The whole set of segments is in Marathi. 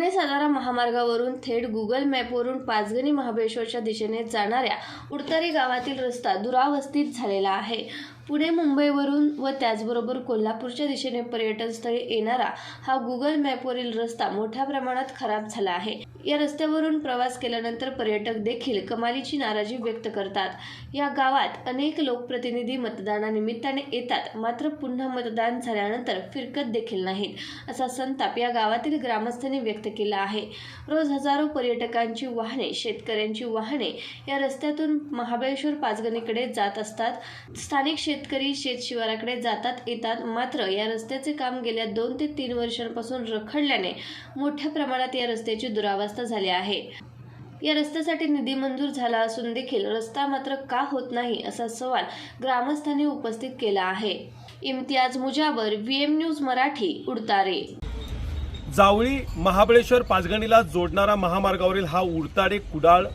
पुणे सातारा महामार्गावरून थेट गुगल मॅपवरून पाचगणी महाबळेश्वरच्या दिशेने जाणाऱ्या उडतरी गावातील रस्ता दुरावस्थित झालेला आहे. पुणे मुंबईवरून व त्याचबरोबर कोल्हापूरच्या दिशेने पर्यटन स्थळी येणारा हा गुगल मॅपवरील रस्ता मोठ्या प्रमाणात खराब झाला आहे. या रस्त्यावरून प्रवास केल्यानंतर पर्यटक देखील कमालीची नाराजी व्यक्त करतात. या गावात अनेक लोकप्रतिनिधी मतदानानिमित्ताने येतात मात्र पुन्हा मतदान झाल्यानंतर फिरकत देखील नाहीत असा संताप या गावातील ग्रामस्थांनी व्यक्त केला आहे. रोज हजारो पर्यटकांची वाहने शेतकऱ्यांची वाहने या रस्त्यातून महाबळेश्वर पाचगणीकडे जात असतात. स्थानिक शेतकरी शेतशिवाराकडे जातात येतात. मात्र या रस्त्याचे काम गेल्या दोन ते तीन वर्षांपासून रखडल्याने मोठ्या प्रमाणात या रस्त्याची दुरावस्था झाली आहे. या रस्त्यासाठी निधी मंजूर झाला असून देखील रस्ता मात्र का होत नाही असा सवाल ग्रामस्थांनी उपस्थित केला आहे. Imtiyaz Mujawar V M news Marathi Udtare. Javali Mahabaleshwar पाचगणीला जोडणारा महामार्गावरील हा उडताडे कुडाळ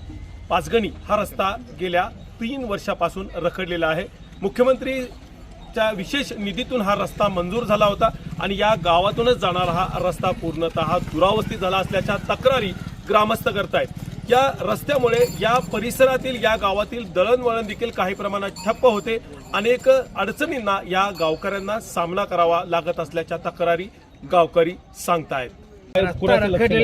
पाचगणी हा रस्ता गेल्या तीन वर्षापासून रखडलेला आहे. मुख्यमंत्रीच्या विशेष निधीतून हा रस्ता मंजूर झाला होता आणि या गावातूनच जाणारा हा रस्ता पूर्णतः दुरावस्थित झाला असल्याच्या तक्रारी ग्रामस्थ करतायत. या रस्त्यामुळे या परिसरातील या गावातील दळणवळण देखील काही प्रमाणात ठप्प होते. अनेक अडचणींना या गावकऱ्यांना सामना करावा लागत असल्याच्या तक्रारी गावकरी सांगतायत.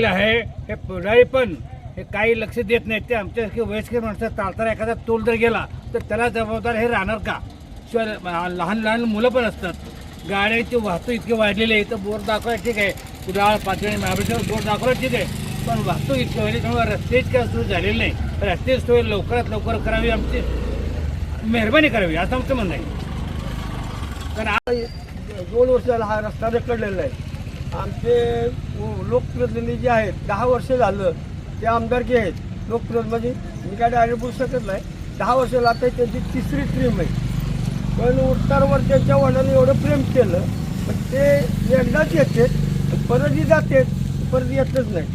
आहे. हे पुढारी पण हे काही लक्ष देत नाहीत ते आमच्यासारखे वयस्कर माणसं चालताना एखादा तोल जर गेला तर त्याला जबाबदार हे राहणार का? शिवाय लहान लहान मुलं पण असतात. गाड्याची वाहतूक इतकी वाढलेली आहे तर बोर दाखवायला ठीक आहे. कुडाळ पाचगणी महाबळेश्वर बोर दाखवायला ठीक आहे. पण वाहतूक इतकी वाढली त्यामुळे रस्ते इतक्या सुरू झालेले नाही. रस्ते सोय लवकरात लवकर करावी आमची मेहरबानी करावी असं आमचं म्हणणं आहे. कारण आता दोन वर्ष झाला हा रस्ता रखडलेला आहे. आमचे लोकप्रतिनिधी जे आहेत दहा वर्ष झालं ते आमदारकी आहेत लोकप्रतिनिधी म्हणजे मी काय डायरेक्ट बोलू शकत नाही. दहा वर्ष लागत आता त्यांची तिसरी ट्रीम आहे पण उत्तरवर त्यांच्या वडिलांनी एवढं प्रेम केलं पण ते एकदाच येते परतही जाते परत येतच नाही.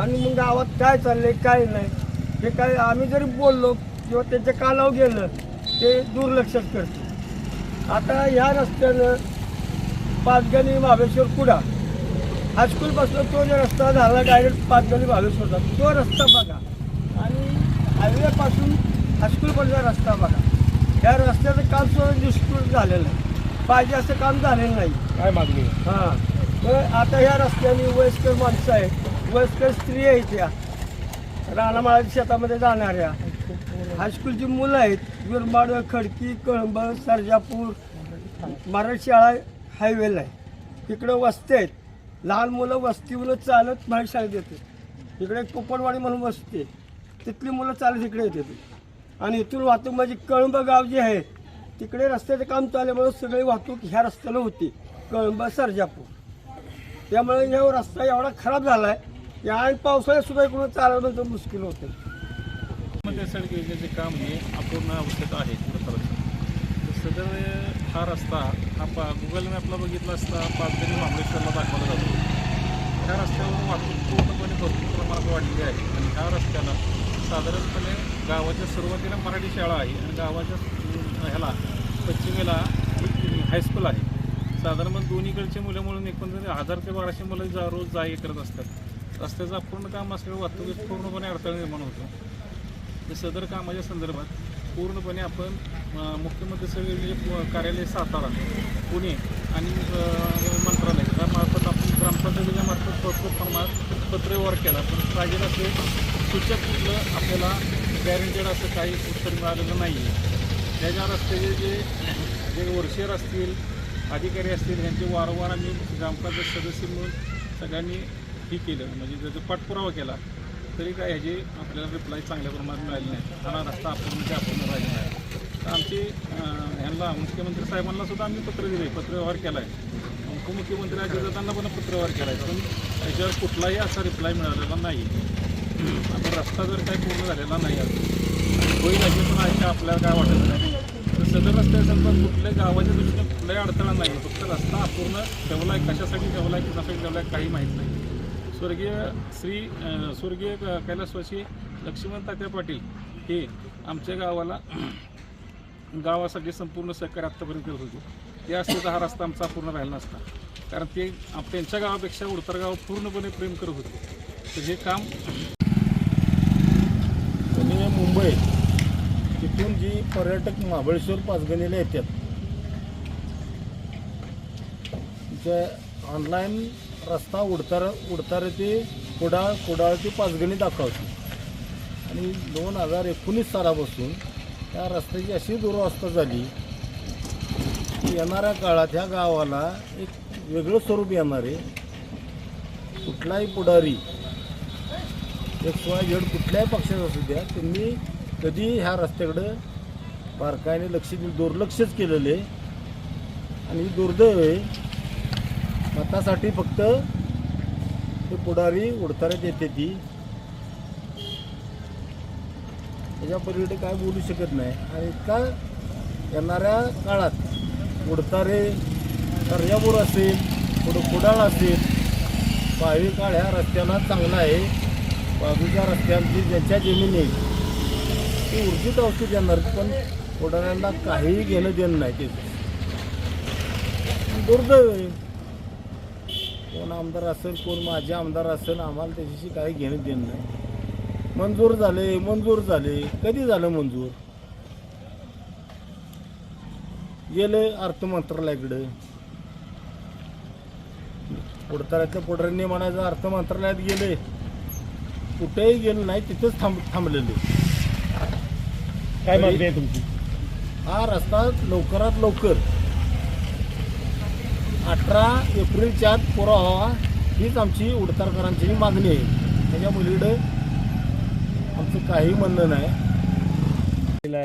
आणि मग गावात काय चाललंय काय नाही हे काय आम्ही जरी बोललो किंवा त्यांच्या कानावर गेलं ते दुर्लक्षच करते आता ह्या रस्त्यानं पाचगणी महाबळेश्वर कुडा. हायस्कूलपासून तो जो रस्ता झाला डायरेक्ट पाचगणी महाबळेश्वरचा तो रस्ता बघा. आणि हायवेपासून हायस्कूलपर्यंतचा रस्ता बघा. या रस्त्याचं काम सुद्धा निष्कृत झालेलं आहे पाहिजे असं काम झालेलं नाही. काय मागणी? हां. तर आता ह्या रस्त्याने वयस्कर माणसं आहेत. वयस्कर स्त्री आहेत या. रानामाळ्याच्या शेतामध्ये जाणाऱ्या. हायस्कूलची मुलं आहेत. विरमाड खडकी कळंब सर्जापूर मराठी शाळा हायवेला आहे. तिकडं वस्ती आहेत. लहान मुलं वस्तीवरून चालत बाहेर शाळेत येते. इकडे कोपणवाडी म्हणून वसते तिथली मुलं चालत इकडे येते आणि इथून वाहतूक म्हणजे कळंब गाव जे आहे तिकडे रस्त्याचं काम चालल्यामुळे सगळी वाहतूक ह्या रस्त्याला होती. कळंब सर्जापूर. त्यामुळे ह्या रस्ता एवढा खराब झाला आहे या आणि पावसाळ्यात सुद्धा इकडून चालवणं म्हणजे मुश्किल होते. सडक योजनेचे काम हे अपूर्ण आवश्यक आहे. सदर हा रस्ता हा पा गुगल मॅपला बघितला असता पाचगणी महाबळेश्वरला दाखवला जातो. ह्या रस्त्यावर वाहतूक पूर्णपणे भरपूर प्रमाणात वाढलेली आहे. आणि ह्या रस्त्याला साधारणपणे गावाच्या सुरुवातीला मराठी शाळा आहे आणि गावाच्या ह्याला पश्चिमेला हायस्कूल आहे. साधारण दोन्हीकडचे मुलं म्हणून एकंदरीत हजार ते बाराशे मुलं जा रोज जा करत असतात. रस्त्याचं अपूर्ण काम असल्यामुळे वाहतुकीत पूर्णपणे अडथळा निर्माण होतो. सदर कामाच्या संदर्भात पूर्णपणे आपण मुख्यमंत्री सगळे कार्यालय सातारा पुणे आणि मंत्रालय यामार्फत आपण ग्रामपंचायतीच्या मार्फत भरपूर प्रमाणात पत्रव्यवहार केला. पण पाहिजे असे सूचक कुठलं आपल्याला गॅरंटेड असं काही उत्तर मिळालेलं नाही आहे त्याच्या रस्त्याचे जे जे वर्षेर असतील अधिकारी असतील यांचे वारंवार आम्ही ग्रामपंचायत सदस्य म्हणून सगळ्यांनी हे केलं. म्हणजे त्याचा पाठपुरावा केला. तरी काय ह्याची आपल्याला रिप्लाय चांगल्या प्रमाणात मिळाली नाही. हा रस्ता आपण ते आपण राहिला आहे. तर आमची ह्यांना मुख्यमंत्री साहेबांना सुद्धा आम्ही पत्र दिले पत्रव्यवहार केला आहे उपमुख्यमंत्री अजितदादांना पण पत्रव्यवहार केला आहे पण त्याच्यावर कुठलाही असा रिप्लाय मिळालेला नाही. आता रस्ता जर काही पूर्ण झालेला नाही अजून होईल अशी पण आहे का आपल्याला काय वाटत नाही. तर सदर रस्त्यासंदर्भात कुठल्या गावाच्या दृष्टीने कुठलाही अडथळा नाही. फक्त रस्ता अपूर्ण ठेवला आहे कशासाठी ठेवला आहे कशासाठी ठेवला आहे काही माहीत नाही. स्वर्गीय श्री स्वर्गीय क- कैलासवासी लक्ष्मण तात्या पाटील हे आमच्या गावाला गावासाठी संपूर्ण सहकार्य आत्तापर्यंत करत होते. ते असते तर हा रस्ता आमचा पूर्ण राहिला नसता. कारण ते त्यांच्या गावापेक्षा उडतर गाव पूर्णपणे प्रेम करत होते. तर हे काम पुणे मुंबई तिथून जी पर्यटक महाबळेश्वर पाचगणीला येतात ज्या ऑनलाईन रस्ता उडतार उडतारे ते कुडाळ कुडाळ ते पाचगणी दाखवते आणि दोन हजार एकोणीस सालापासून त्या रस्त्याची अशी दुरवस्था झाली की येणाऱ्या काळात ह्या गावाला एक वेगळं स्वरूप येणार आहे. कुठलाही पुढारी एक सोळा जेड कुठल्याही पक्षाचा असू द्या त्यांनी कधी ह्या रस्त्याकडं बारकाईने लक्ष देऊन दुर्लक्षच केलेलं आहे. आणि दुर्दैव आहे मतासाठी फक्त ते पुढारी उडताना येते ती. त्याच्या पलीकडे काय बोलू शकत नाही. आणि का येणाऱ्या काळात उडतारे कर्यापूर असेल पुढं कुडाळ असेल बावी काळ ह्या रस्त्यांना चांगला आहे. बाजूच्या रस्त्यांची ज्यांच्या जमिनी आहे ती उर्जित औषध येणार पण पुढाऱ्यांना काहीही घेणं देणं नाही त्याचं दुर्दैव आहे. आमदार असेल कोण माझे आमदार असेल आम्हाला त्याच्याशी काही घेणं देणं नाही. मंजूर झाले मंजूर झाले. कधी झालं मंजूर? गेले अर्थ मंत्रालयाकडे. पुढताऱ्यातल्या पुढाऱ्यांनी म्हणायचं अर्थ मंत्रालयात गेले. कुठेही गेलं नाही तिथंच थांब थांबलेले. काय मागणी आहे तुमची? हा रस्ता लवकरात लवकर अठरा एप्रिलच्या आत पुरा व्हावा हीच आमची उडतारकरांची मागणी आहे. त्याच्या मुलीकडे आमचं काही म्हणणं नाही.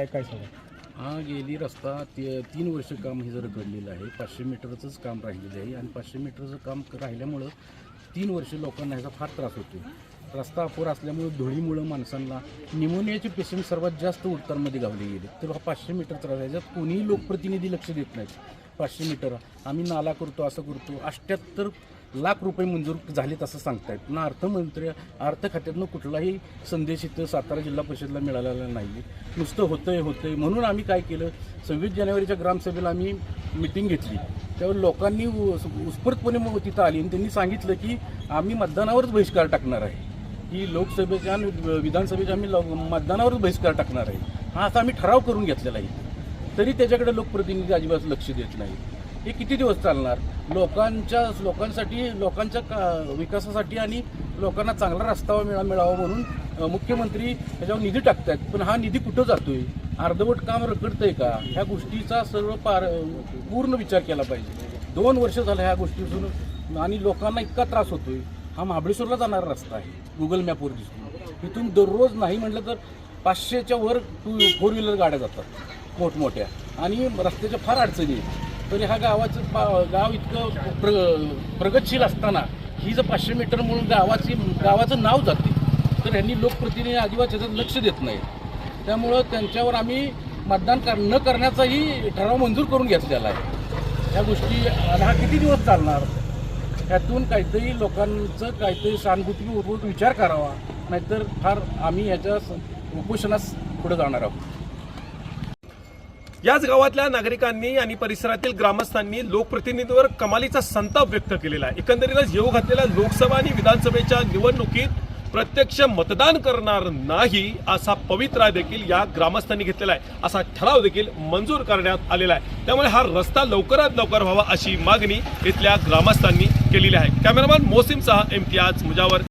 काय सांगा हा गेली रस्ता ते तीन वर्ष काम हे जर घडलेलं आहे पाचशे मीटरचंच काम राहिलेलं आहे आणि पाचशे मीटरचं काम राहिल्यामुळं तीन वर्ष लोकांना ह्याचा फार त्रास होतो रस्ता अपूर असल्यामुळं धुळीमुळं माणसांना निमोनियाचे पेशंट सर्वात जास्त उडतारमध्ये गावले गेले. तर हा पाचशे मीटर त्रास आहे. ज्यात कोणीही लोकप्रतिनिधी लक्ष देत नाहीत. पाचशे मीटर. आम्ही नाला करतो असं करतो. अठ्ठ्याहत्तर लाख रुपये मंजूर झालेत असं सांगतायत. ना अर्थमंत्री अर्थ खात्यातनं कुठलाही संदेश इथं सातारा जिल्हा परिषदला मिळालेला नाही नुसतं होतंय होतंय. म्हणून आम्ही काय केलं? सव्वीस जानेवारीच्या ग्रामसभेला आम्ही मिटिंग घेतली. त्यावर लोकांनी उत्स्फूर्तपणे मग तिथं आली आणि त्यांनी सांगितलं की आम्ही मतदानावरच बहिष्कार टाकणार आहे. की लोकसभेच्या आणि विधानसभेच्या आम्ही मतदानावरच बहिष्कार टाकणार आहे. हा असा आम्ही ठराव करून घेतलेला आहे. तरी त्याच्याकडे लोकप्रतिनिधी अजिबात लक्ष देत नाही हे किती दिवस चालणार? लोकांच्या लोकांसाठी लोकांच्या का विकासासाठी आणि लोकांना चांगला रस्ता मिळा मिळावा म्हणून मुख्यमंत्री त्याच्यावर निधी टाकतायत. पण हा निधी कुठं जातोय? अर्धवट काम रखडतंय का? ह्या गोष्टीचा सर्व पार पूर्ण विचार केला पाहिजे. दोन वर्ष झालं ह्या गोष्टीतून आणि लोकांना इतका त्रास होतोय. हा महाबळेश्वरला जाणारा रस्ता आहे. गुगल मॅपवर दिसतो. इथून दररोज नाही म्हटलं तर पाचशेच्या वर टू फोर व्हीलर गाड्या जातात. मोठमोठ्या. आणि रस्त्याच्या फार अडचणी आहेत. तरी हा गावाचं पा- गाव इतकं प्र प्रगतशील असताना ही जर पाचशे मीटर म्हणून गावाची गावाचं नाव जाते तर ह्यांनी लोकप्रतिनिधी अजिबात याच्यात लक्ष देत नाही त्यामुळं त्यांच्यावर आम्ही मतदान कर न करण्याचाही ठराव मंजूर करून घेतलेला आहे. ह्या गोष्टी हा किती दिवस चालणार? ह्यातून काहीतरी लोकांचं काहीतरी सहानुभूतीपूर्वक विचार करावा. नाहीतर फार आम्ही याच्या स- उपोषणास पुढे जाणार आहोत. याच गावातल्या नागरिकांनी आणि परिसरातील ग्रामस्थांनी लोकप्रतिनिधीवर कमालीचा संताप व्यक्त केलेला आहे. एकंदरीतच येऊ घातलेल्या लोकसभा आणि विधानसभेच्या निवडणुकीत प्रत्यक्ष मतदान करणार नाही असा पवित्रा देखील या ग्रामस्थांनी घेतलेला आहे. असा ठराव देखील मंजूर करण्यात आलेला आहे. त्यामुळे हा रस्ता लवकरात लवकर व्हावा अशी मागणी इथल्या ग्रामस्थांनी केलेली आहे. कॅमेरामॅन मोसिमसह इम्तियाज मुजावर.